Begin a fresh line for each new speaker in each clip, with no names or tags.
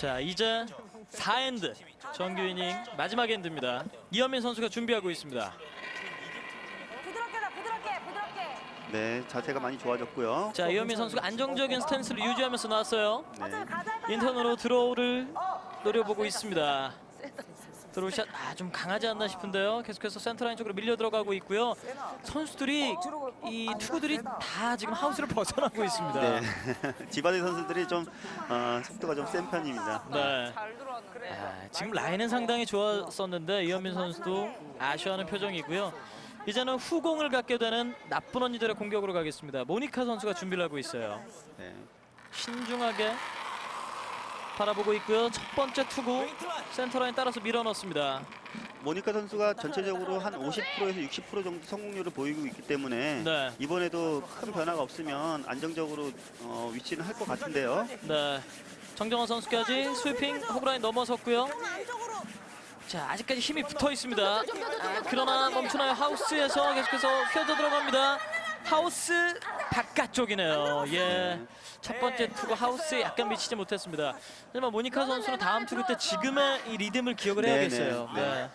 자 이제 4엔드 정규 이닝 마지막 엔드입니다. 이현민 선수가 준비하고 있습니다.
부드럽게 나 부드럽게 부드럽게
네, 자세가 많이 좋아졌고요.
자 이현민 선수가 안정적인 스탠스를 유지하면서 나왔어요.
네.
가자
인턴으로 드로우를 노려보고 있습니다. 드로우샷 아, 좀 강하지 않나 싶은데요. 계속해서 센터라인 쪽으로 밀려 들어가고 있고요. 선수들이 이 투구들이 다 지금 하우스를 벗어나고 있습니다.
네. 지바디 선수들이 좀 어, 속도가 좀 센 편입니다.
네. 아, 지금 라인은 상당히 좋았었는데 이현민 선수도 아쉬워하는 표정이고요. 이제는 후공을 갖게 되는 나쁜 언니들의 공격으로 가겠습니다. 모니카 선수가 준비를 하고 있어요.
네.
신중하게 바라보고 있고요. 첫 번째 투구 센터라인 따라서 밀어넣습니다.
모니카 선수가 전체적으로 한 50%에서 60% 정도 성공률을 보이고 있기 때문에
네.
이번에도 큰 변화가 없으면 안정적으로 어, 위치는 할 것 같은데요.
네. 정정원 선수까지 스위핑 호브라인 넘어섰고요. 자 아직까지 힘이 붙어 있습니다. 아, 그러나 멈추나요? 하우스에서 계속해서 휘어져 들어갑니다. 하우스 바깥쪽이네요. 예. 첫 번째 투구 하우스에 약간 미치지 못했습니다. 하지만 모니카 선수는 다음 투구 때 지금의 이 리듬을 기억을
네,
해야겠어요.
네, 네.
네.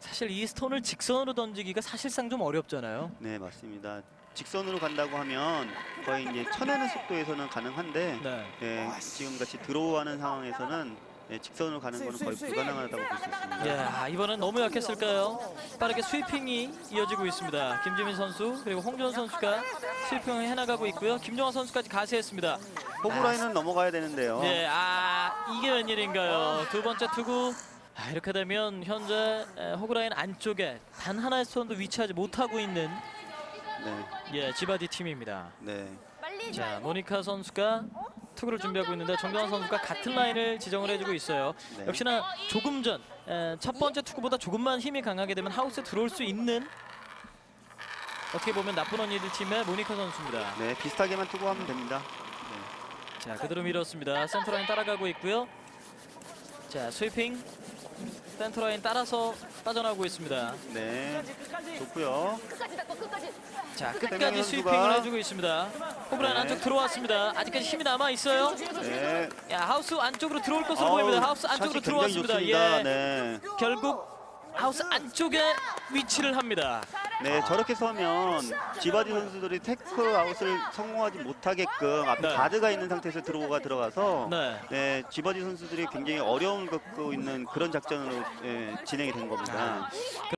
사실 이 스톤을 직선으로 던지기가 사실상 좀 어렵잖아요.
네, 맞습니다. 직선으로 간다고 하면 거의 이제 쳐내는 속도에서는 가능한데
네.
네, 지금 같이 들어오는 상황에서는 네, 직선으로 가는 거는 거의 불가능하다고 볼 수 있습니다.
예, 아, 이번엔 너무 약했을까요? 빠르게 스위핑이 이어지고 있습니다. 김지민 선수 그리고 홍준 선수가 스위핑을 해나가고 있고요. 김정환 선수까지 가세했습니다.
호구 라인은 넘어가야 되는데요.
네, 아 이게 웬일인가요? 두 번째 투구. 아, 이렇게 되면 현재 에, 호그라인 안쪽에 단 하나의 스톤도 위치하지 못하고 있는
네,
예 지바디 팀입니다.
네.
자 모니카 선수가 투구를 준비하고 있는데 정정환 선수가 같은 라인을 지정을 해주고 있어요.
네.
역시나 조금 전 첫 번째 투구보다 조금만 힘이 강하게 되면 하우스에 들어올 수 있는 어떻게 보면 나쁜 언니들 팀의 모니카 선수입니다.
네, 비슷하게만 투구하면 됩니다.
자 그대로 밀었습니다. 센터라인 따라가고 있고요. 자 스위핑 센터라인 따라서 빠져나오고 있습니다.
네, 좋고요.
끝까지 닦고 끝까지
자 끝까지 스위핑을 해주고 있습니다. 호브라인
네.
안쪽 들어왔습니다. 아직까지 힘이 남아 있어요.
네.
야 하우스 안쪽으로 들어올 것으로
아우,
보입니다. 하우스 안쪽으로
굉장히
들어왔습니다.
좋습니다.
예.
네.
결국 하우스 안쪽에 위치를 합니다.
네, 저렇게 서면 지바디 선수들이 태클 아웃을 성공하지 못하게끔 앞에
네.
가드가 있는 상태에서 들어오가 들어가서
네.
네, 지바디 선수들이 굉장히 어려움을 겪고 있는 그런 작전으로 예, 진행이 된 겁니다.